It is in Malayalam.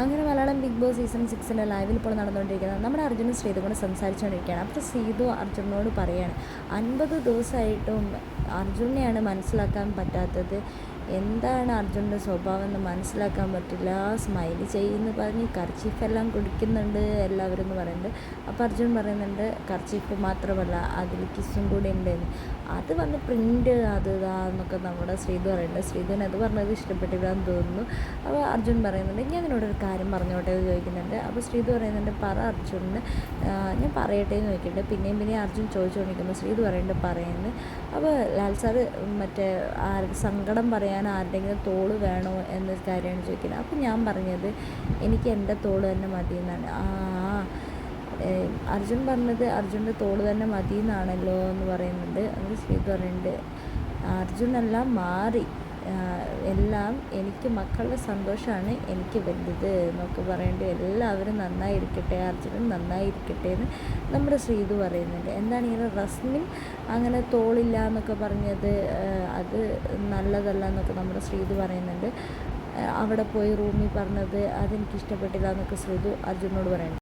അങ്ങനെ മലയാളം ബിഗ് ബോസ് സീസൺ സിക്സിന്റെ ലൈവിൽ ഇപ്പോൾ നടന്നുകൊണ്ടിരിക്കുന്നത്. നമ്മുടെ അർജുനും ശ്രീതുകൊണ്ട് സംസാരിച്ചുകൊണ്ടിരിക്കുകയാണ്. അപ്പോൾ ശ്രീതു അർജുനോട് പറയാണ് അൻപത് ദിവസമായിട്ടും അർജുനെയാണ് മനസ്സിലാക്കാൻ പറ്റാത്തത്. എന്താണ് അർജുന്റെ സ്വഭാവം എന്ന് മനസ്സിലാക്കാൻ പറ്റില്ല. സ്മൈൽ ചെയ്യുന്നു പറഞ്ഞ് കർച്ചീഫെല്ലാം കുടിക്കുന്നുണ്ട് എല്ലാവരും എന്ന് പറയുന്നുണ്ട്. അപ്പോൾ അർജുൻ പറയുന്നുണ്ട് കർച്ചീഫ് മാത്രമല്ല അതിൽ കിസ്സും കൂടി ഉണ്ടെന്ന്. അത് വന്ന് പ്രിന്റ് അത് ഇതാന്നൊക്കെ നമ്മുടെ ശ്രീധു പറയുന്നുണ്ട്. ശ്രീധുവിന് അത് പറഞ്ഞത് ഇഷ്ടപ്പെട്ടില്ല എന്ന് തോന്നുന്നു. അപ്പോൾ അർജുൻ പറയുന്നുണ്ട് ഞാൻ നിന്നോട് ഒരു കാര്യം പറഞ്ഞോട്ടെ എന്ന് ചോദിക്കുന്നുണ്ട്. അപ്പോൾ ശ്രീധു പറയുന്നുണ്ട് പറ അർജുനെ. ഞാൻ പറയട്ടെ എന്ന് ചോദിക്കുന്നുണ്ട്. പിന്നെയും പിന്നെയും അർജുൻ ചോദിച്ചുകൊണ്ടിരിക്കുമ്പോൾ ശ്രീധു പറയുന്നുണ്ട് പറയുന്നു. അപ്പോൾ ലാൽ സാറ് മറ്റേ ആരുടെ സങ്കടം പറയാൻ ആരുടെങ്കിലും തോൾ വേണോ എന്ന കാര്യമാണ് ചോദിക്കുന്നത്. അപ്പം ഞാൻ പറഞ്ഞത് എനിക്ക് എന്റെ തോൾ തന്നെ മതി എന്നാണ് ആ അർജുൻ പറഞ്ഞത് അർജുന്റെ തോൾ തന്നെ മതി എന്നാണല്ലോ എന്ന് പറയുന്നുണ്ട്. അത് ശ്രീ പറയുന്നുണ്ട്. അർജുനെല്ലാം മാറി. എല്ലാം എനിക്ക് മക്കളുടെ സന്തോഷമാണ് എനിക്ക് വലുത് എന്നൊക്കെ പറയേണ്ടത് എല്ലാവരും നന്നായിരിക്കട്ടെ അർജുനൻ നന്നായിരിക്കട്ടെ എന്ന് നമ്മുടെ ശ്രീതു പറയുന്നുണ്ട്. എന്താണ് ഇങ്ങനെ റസ്മിൻ അങ്ങനെ തോളില്ല എന്നൊക്കെ പറഞ്ഞത്? അത് നല്ലതല്ല എന്നൊക്കെ നമ്മുടെ ശ്രീതു പറയുന്നുണ്ട്. അവിടെ പോയി റൂമിൽ പറഞ്ഞത് അതെനിക്ക് ഇഷ്ടപ്പെട്ടില്ല എന്നൊക്കെ ശ്രീതു അർജുനോട് പറയുന്നുണ്ട്